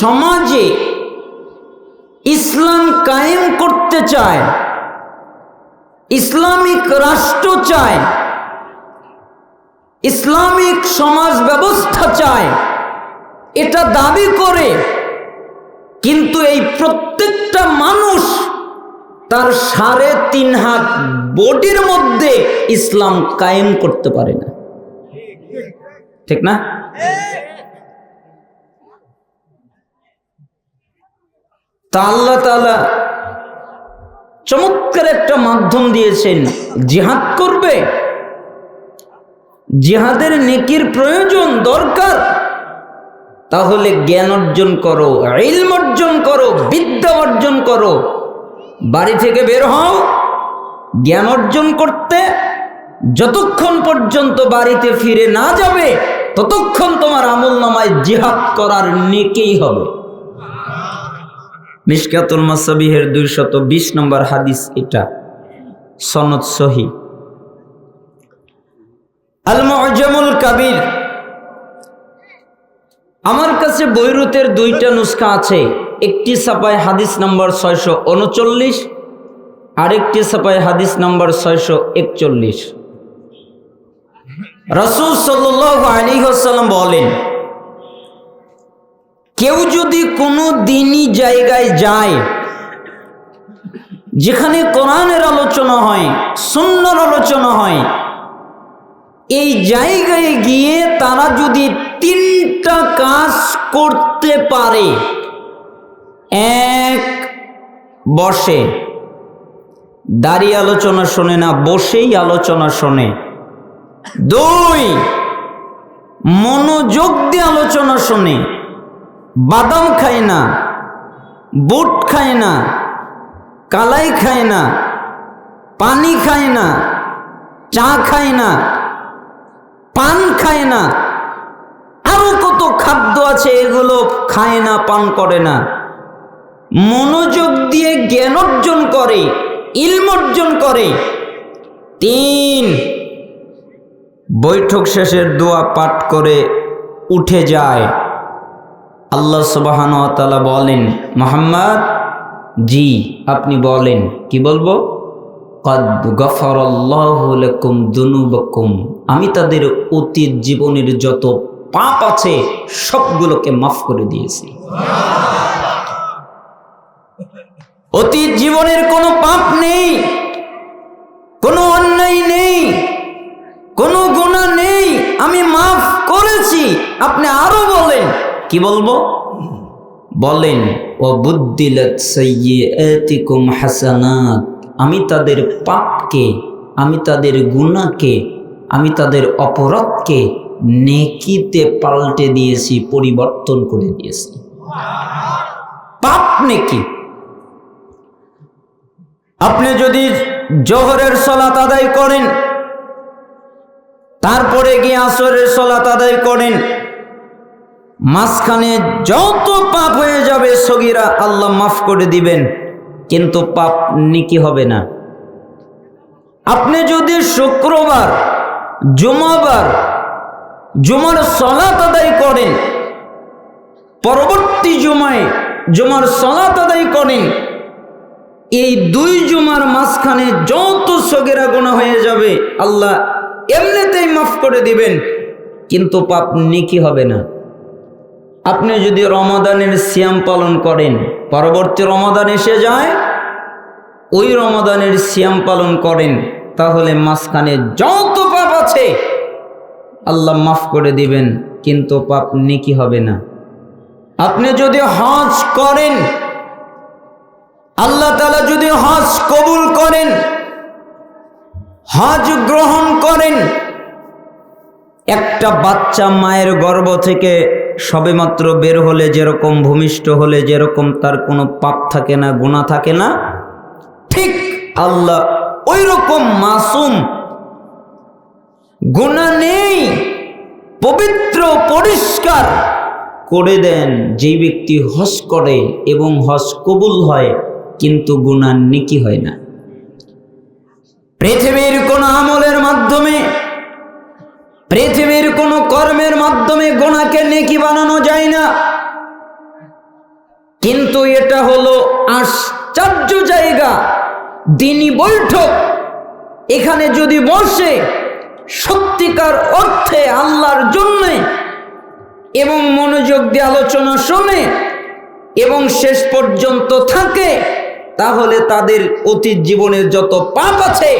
সমাজে ইসলাম কায়েম করতে চায়, ইসলামিক রাষ্ট্র চায়, ইসলামিক সমাজ ব্যবস্থা চায়, এটা দাবি করে, কিন্তু এই প্রত্যেকটা মানুষ তার সাড়ে তিন হাত বডির মধ্যে ইসলাম কায়েম করতে পারে না। ঠিক না? তা আল্লাহ তাআলা চমৎকার একটা মাধ্যম দিয়েছেন। জিহাদ করবে। জিহাদের নেকির প্রয়োজন দরকার। তাহলে জ্ঞান অর্জন করো, ইলম অর্জন করো, বিদ্যা অর্জন করো। বাড়ি থেকে বের হও। জ্ঞান অর্জন করতে যতক্ষণ পর্যন্ত বাড়িতে ফিরে না যাবে, ততক্ষণ তোমার আমল নামায় জিহাদ করার নেকেই হবে। মিসকাতুল মাসাবিহের দুইশত বিশ নম্বর হাদিস এটা। সনদ সহি। আল কাবির। আমার কাছে বৈরুতের দুইটা নুসখা আছে। একটি ছাপায় হাদিস নম্বর ছয়শো উনচল্লিশ, আরেকটি ছাপায় হাদিস নম্বর ছয়শো একচল্লিশ। রসুল সাল্লাহ আলী হাসাল্লাম বলেন কেউ যদি কোনো দিনই জায়গায় যায়, যেখানে কোরআনের আলোচনা হয়, সুন্নার আলোচনা হয়, এই জায়গায় গিয়ে তারা যদি তিনটা কাজ করতে পারে, এক, বসে। দাঁড়িয়ে আলোচনা শোনে না, বসেই আলোচনা শোনে। দুই, মনোযোগ দিয়ে আলোচনা শোনে। বাদাম খায় না, বুট খায় না, কালাই খায় না, পানি খায় না, চা খায় না, পান খায় না। আরও কত খাদ্য আছে এগুলো খায় না, পান করে না। মনোযোগ দিয়ে জ্ঞান অর্জন করে, ইলম অর্জন করে। তিন, বৈঠক শেষের দোয়া পাঠ করে উঠে যায়। আল্লাহ সুবাহান তালা বলেন, মোহাম্মদ, জি, আপনি বলেন। কি বলব? কদ গফরল্লাহুম দুনুবকুম। আমি তাদের অতীত জীবনের যত পাপ আছে, সবগুলোকে মাফ করে দিয়েছি। অতীত জীবনের কোনো পাপ নেই। কি বলব? বলেন ও বুদ্দিলত সৈয়িকুম হাসানাত। আমি তাদের পাপকে, আমি তাদের গুণাকে আমি তাদের অপরাধকে নেকিতে পাল্টে দিয়েছি, পরিবর্তন করে দিয়েছি। পাপ নেকি? আপনি যদি জোহরের সলাত আদায় করেন, তারপরে গিয়ে আসরের সলাত আদায় করেন মাঝখানে যত পাপ হয়ে যাবে, সগিরা আল্লাহ মাফ করে দিবেন, কিন্তু পাপ নিকি হবে না। আপনি যদি শুক্রবার, জুমাবার, জুমার সলাত আদায় করেন, পরবর্তী জুমায় জুমার সলাত আদায় করেন, এই দুই জুমার মাঝখানে যত সগেরা গোনা হয়ে যাবে, আল্লাহ এমনিতেই মাফ করে দিবেন, কিন্তু পাপ নিকি হবে না। আপনি যদি রমাদানের সিয়াম পালন করেন, পরবর্তী রমাদান এসে যায়, ওই রমাদানের সিয়াম পালন করেন, তাহলে মাঝখানে যত পাপ আছে, আল্লাহ মাফ করে দিবেন, কিন্তু পাপ নেকি হবে না। আপনি যদি হজ করেন, আল্লাহ তালা যদি হজ কবুল করেন, হজ গ্রহণ করেন, একটা বাচ্চা মায়ের গর্ভ থেকে সবেমাত্র বের হলে যেরকম ভূমিষ্ঠ হলে যেরকম তার কোনো পাপ থাকে না গুণা থাকে না, ঠিক আল্লাহ ওই রকম মাসুম। গুণা নেই, পবিত্র, পরিষ্কার করে দেন। যেই ব্যক্তি হজ করে এবং হজ কবুল হয়, কিন্তু গুণার নেকি হয় না। পৃথিবীর কোন আমলের মাধ্যমে কর্মের মাধ্যমে গোনাকে নেকি বানানো যায় না। কিন্তু এটা হলো আশ্চর্য জায়গা। দিনী বৈঠক। এখানে যদি বসে সত্যিকার অর্থে আল্লাহর জন্যে এবং মনোযোগ দিয়ে আলোচনা শোনে এবং শেষ পর্যন্ত থাকে, তাহলে তাদের অতীত জীবনের যত পাপ আছে,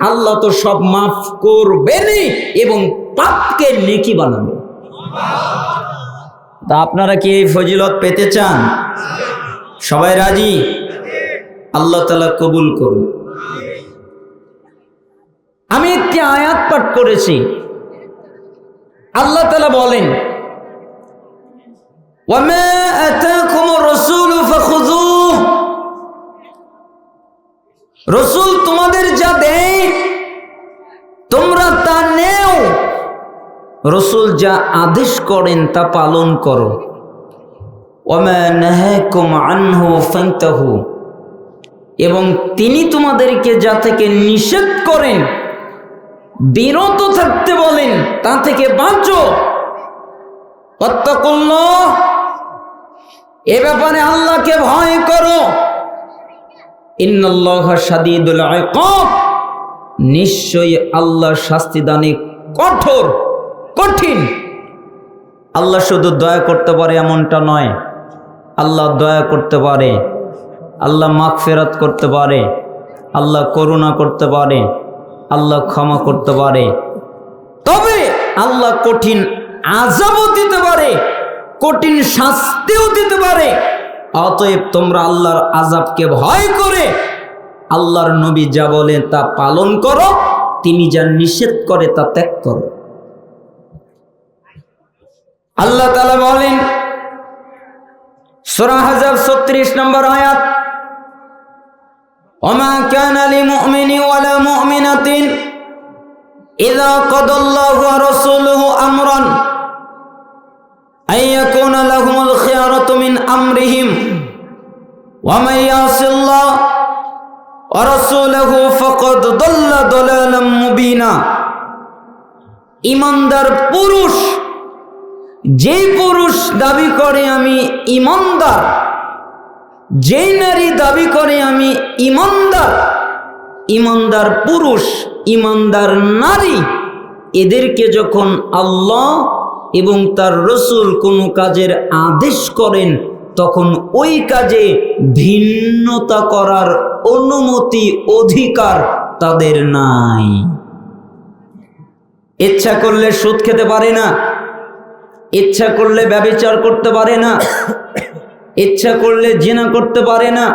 আল্লাহ তো সব মাফ করবেনই এবং পাপকে নেকি বানাবে তা আপনারা কি এই ফজিলত পেতে চান? সবাই রাজি? আল্লাহ তালা কবুল করুন। আমি একটি আয়াত পাঠ করেছি। আল্লাহ তালা বলেন রসুল রসুল রসুল যা আদেশ করেন তা পালন করো। এবং তিনি তোমাদেরকে যা থেকে নিষেধ করেন, বিরত থাকতে বলেন, তা থেকে বাঁচো। অত্যাকুল্লাহ এ ব্যাপারে আল্লাহকে ভয় করো। ইকাব। নিশ্চয়ই আল্লাহ শাস্তি দানে কঠোর। কঠিন। আল্লাহ শুধু দয়া করতে পারে এমনটা নয়, আল্লাহ দয়া করতে পারে, আল্লাহ মাগফিরাত করতে পারে, আল্লাহ করুণা করতে পারে, আল্লাহ ক্ষমা করতে পারে। তবে আল্লাহ কঠিন আজাবও দিতে পারে, কঠিন শাস্তিও দিতে পারে। অতএব তোমরা আল্লাহর আজাবকে ভয় করে, আল্লাহর নবী যা বলে তা পালন করো, তিনি যা নিষেধ করে তা ত্যাগ করো। আল্লাহ তালা বলেন সোরা হাজার ছত্রিশ নম্বর আয়াত وما كان لمؤمن ولا مؤمنة إذا قضى الله ورسوله أمرا أن يكون لهم الخيارة من أمرهم ومن يعص الله ورسوله فقد ضل ضلالا مبينا ইমানদার পুরুষ যে পুরুষ দাবি করে আমি ইমানদার, যে নারী দাবি করে আমি ইমানদার ইমানদার পুরুষ, ইমানদার নারী, এদেরকে যখন আল্লাহ এবং তার রসুল কোনো কাজের আদেশ করেন, তখন ওই কাজে ভিন্নতা করার অনুমতি অধিকার তাদের নাই। ইচ্ছা করলে সুদ খেতে পারে না। ইচ্ছা করলে ব্যবচার করতে পারে না। ইচ্ছা করলে জিনা করতে পারে না।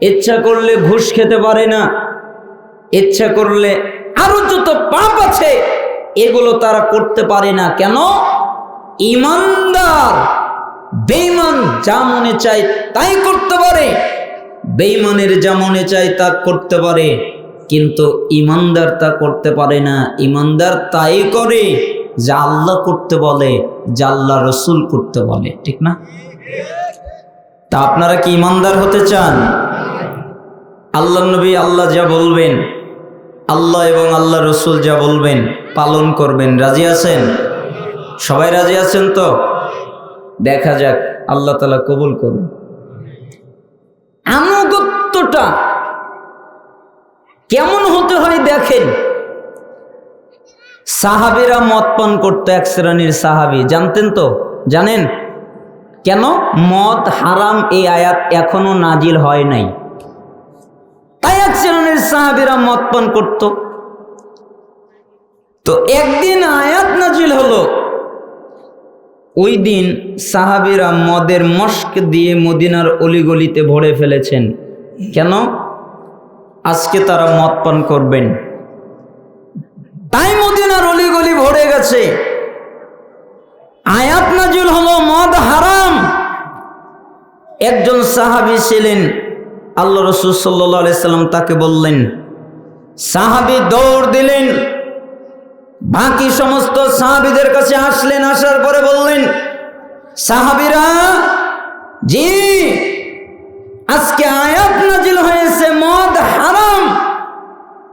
ইচ্ছা করলে ঘুষ খেতে পারে না। ইচ্ছা করলে আরও যত পাপ আছে, এগুলো তারা করতে পারে না। কেন? ইমানদার বেইমান যা মনে চায় তাই করতে পারে। বেইমানের যা মনে চায় তা করতে পারে। কিন্তু ইমানদার তা করতে পারে না। ইমানদার তাই করে। যা আল্লাহ করতে বলে, যা আল্লাহ রসুল করতে বলে, ঠিক না? তা আপনারা কি ইমানদার হতে চান? আল্লাহ নবী আল্লাহ যা বলবেন, আল্লাহ এবং আল্লাহ রসুল যা বলবেন, পালন করবেন। রাজি আছেন? সবাই রাজি আছেন তো? দেখা যাক, আল্লাহ তালা কবুল করুন। আনুগত্যটা কেমন হতে হয় দেখেন। সাহাবিরা মদ করতো এক শ্রেণির সাহাবি, জানতেন তো? জানেন? কেন? মদ হারাম এই আয়াত এখনও নাজিল হয় নাই। তাই এক শ্রেণির সাহাবিরা মদ পান করত। তো একদিন আয়াত নাজিল হলো। ওই দিন সাহাবিরা মদের মস্ক দিয়ে মদিনার অলিগলিতে ভরে ফেলেছেন। কেন? আজকে তারা মদ পান করবেন। অলিগলি ভরে গেছে। আয়াত নাজিল হলো মদ হারাম। একজন সাহাবি ছিলেন, আল্লাহ রসুল সাল্লাম তাকে বললেন, সাহাবি দৌড় দিলেন, বাকি সমস্ত সাহাবিদের কাছে আসলেন, আসার পরে বললেন, সাহাবিরা, জি, আজকে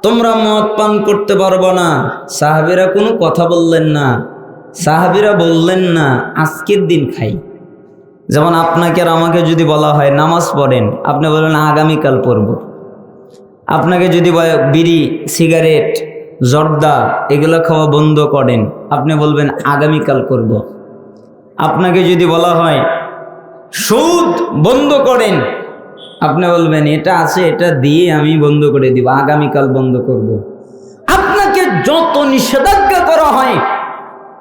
তোমরা মদ পান করতে পারব না। সাহাবিরা কোনো কথা বললেন না। সাহাবিরা বললেন না, আজকের দিন খাই। যেমন আপনাকে আর আমাকে যদি বলা হয়, নামাজ পড়েন। আপনি বলবেন আগামীকাল পড়ব। আপনাকে যদি বিড়ি, সিগারেট, জর্দা, এগুলো খাওয়া বন্ধ করেন। আপনি বলবেন, আগামীকাল করব আপনাকে যদি বলা হয়, সুদ বন্ধ করেন। আপনি বলবেন, এটা আছে, এটা দিয়ে আমি বন্ধ করে দিব, আগামীকাল বন্ধ করব। আপনাকে যত নিষেধাজ্ঞা করা হয়,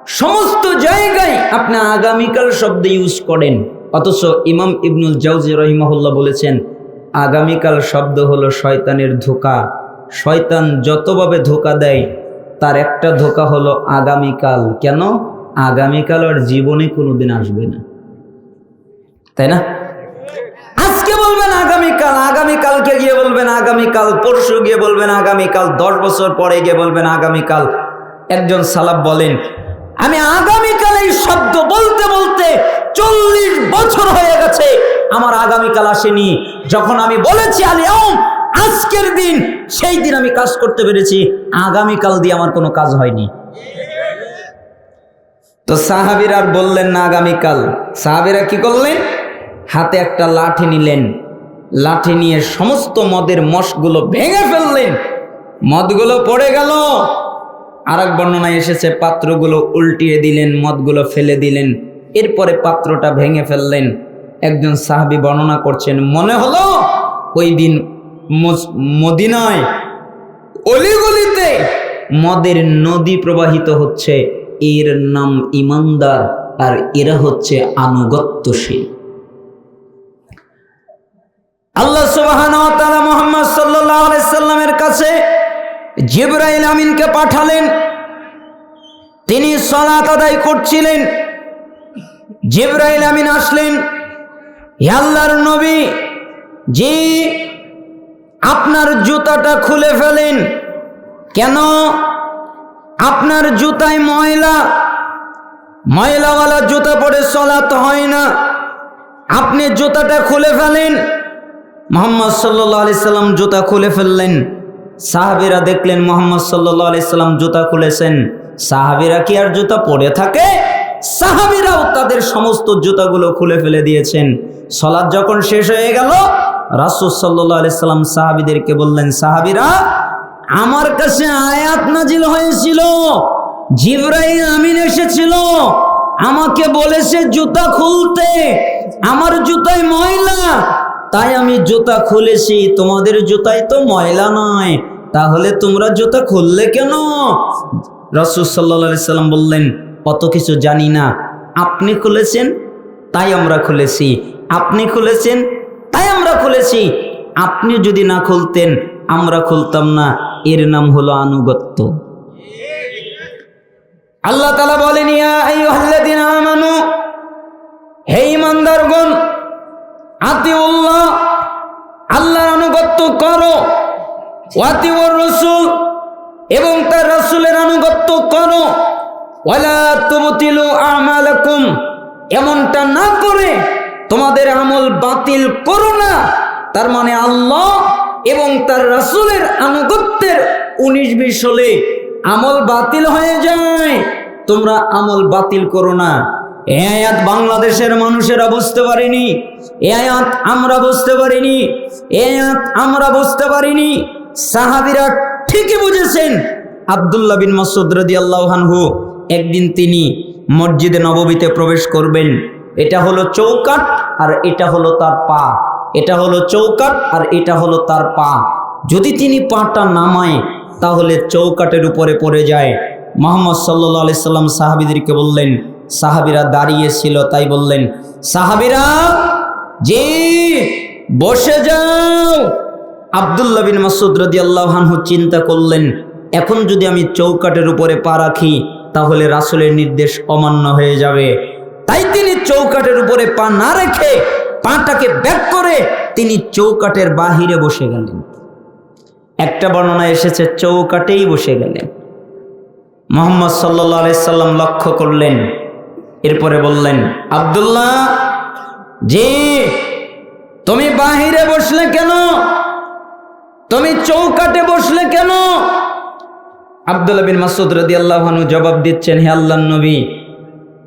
সমস্ত জায়গায় আপনি আগামীকাল শব্দ ইউজ করেন। অথচ ইমাম ইবনুল জাউজি রহিমাহুল্লাহ বলেছেন, আগামীকাল শব্দ হলো শয়তানের ধোকা। শয়তান যতভাবে ধোকা দেয়, তার একটা ধোকা হলো আগামীকাল। কেন? আগামীকাল আর জীবনে কোনোদিন আসবে না। তাই না? বলবেন আগামীকাল, আগামীকালকে গিয়ে বলবেন আগামীকাল, পরশু গিয়ে বলবেন আগামীকাল, দশ বছর পরে গিয়ে বলবেন আগামীকাল। একজন সালাব বলেন, আমি আগামীকাল এই শব্দ বলতে বলতে চল্লিশ বছর হয়ে গেছে, আমার আগামীকাল আসেনি। যখন আমি বলেছি আলিয়াম আজকের দিন, সেই দিন আমি কাজ করতে পেরেছি, আগামীকাল দিয়ে আমার কোনো কাজ হয়নি। তো সাহাবির আর বললেন না আগামীকাল। সাহাবিরা কি করলেন? হাতে একটা লাঠি নিলেন। লাঠি নিয়ে সমস্ত মদের মশগুলো ভেঙে ফেললেন। মদগুলো পড়ে গেল। আর এক বর্ণনায় এসেছে, পাত্রগুলো উল্টিয়ে দিলেন, মদগুলো ফেলে দিলেন, এরপরে পাত্রটা ভেঙে ফেললেন। একজন সাহাবি বর্ণনা করছেন, মনে হলো ওই দিন মদিনায় অলিগলিতে মদের নদী প্রবাহিত হচ্ছে। এর নাম ইমানদার আর এরা হচ্ছে আনুগত্যশীল। আল্লাহ সুবহানাহু ওয়া তাআলা মুহাম্মদ সাল্লাল্লাহু আলাইহি সাল্লামের কাছে জিবরাইল আমিনকে পাঠালেন। তিনি সালাত আদায় করছিলেন। জিবরাইল আমিন আসলেন। হে আল্লাহর নবী, জি, আপনার জুতাটা খুলে ফেলেন। কেন? আপনার জুতায় ময়লা। ময়লাওয়ালা জুতা পরে চলাতে হয় না। আপনি জুতাটা খুলে ফেলেন। মোহাম্মদ সাল্লাহ আলি সাল্লাম জুতা খুলে ফেললেন। সাহাবিরা দেখলেন মোহাম্মদ সাল্লাহ আলি সাল্লাম জুতা খুলেছেন। সাহাবিরা কি আর জুতা পরে থাকে? সাহাবিরাও তাদের সমস্ত জুতাগুলো খুলে ফেলে দিয়েছেন। সলাদ যখন শেষ হয়ে গেল, রাসুল সাল্লাহ আলি সাল্লাম সাহাবিদেরকে বললেন, সাহাবিরা, আমার কাছে আয়াত নাজিল হয়েছিল। জিব্রাইল আমিন এসেছিল। আমাকে বলেছে জুতা খুলতে। আমার জুতায় ময়লা। তাই আমি জুতা খুলেছি। তোমাদের জুতায় তো ময়লা নয়। তাহলে তোমরা জুতা খুললে কেন? রসুল সাল্লা সাল্লাম বললেন, অত কিছু জানি না। আপনি খুলেছেন, তাই আমরা খুলেছি। আপনি খুলেছেন, তাই আমরা খুলেছি। আপনি যদি না খুলতেন, আমরা খুলতাম না। এর নাম হলো আনুগত্য। আল্লাহ তালা বলেন, ইয়া হে ইমানদারগণ আতিউল্লাহ, আল্লাহর আনুগত্য করো। ওয়াতিউর রসুল, এবং তার রাসূলের আনুগত্য করো। আমালাকুম, এমনটা না করে তোমাদের আমল বাতিল করো না। তার মানে আল্লাহ এবং তার রাসূলের আনুগত্যের উনিশ বিশ হলে আমল বাতিল হয়ে যায়। তোমরা আমল বাতিল করো না। এ আয়াত বাংলাদেশের মানুষেরা বুঝতে পারেনি। এ আয়াত আমরা বুঝতে পারিনি। এ আয়াত আমরা বুঝতে পারিনি। সাহাবিরা ঠিকই বুঝেছেন। আব্দুল্লাহ বিন মাসুদ রাদি আল্লাহানহু একদিন তিনি মসজিদে নববীতে প্রবেশ করবেন। এটা হলো চৌকাট আর এটা হলো তার পা। এটা হলো চৌকাট আর এটা হলো তার পা। যদি তিনি পাটা নামায়, তাহলে চৌকাটের উপরে পড়ে যায়। মোহাম্মদ সাল্লা সাল্লাম সাহাবিদেরকে বললেন সাহাবিরা দাঁড়িয়েছিল, তাই বললেন, সাহাবিরা, জি, বসে যাও। আবদুল্লাহ বিন মাসুদ রদি আল্লাহানহু চিন্তা করলেন, এখন যদি আমি চৌকাটের উপরে পা রাখি, তাহলে রাসুলের নির্দেশ অমান্য হয়ে যাবে। তাই তিনি চৌকাটের উপরে পা না রেখে পাটাকে ব্যাক করে তিনি চৌকাটের বাহিরে বসে গেলেন। একটা বর্ণনা এসেছে, চৌকাটেই বসে গেলেন। মোহাম্মদ সাল্লা সাল্লাম লক্ষ্য করলেন এরপরে বললেন, আবদুল্লাহ জি তুমি বাহিরে বসলে কেন? তুমি চৌকাটে বসলে কেন? আব্দুল্লাহ বিন মাসুদ রদি আল্লাহানু জবাব দিচ্ছেন, হে আল্লাহ নবী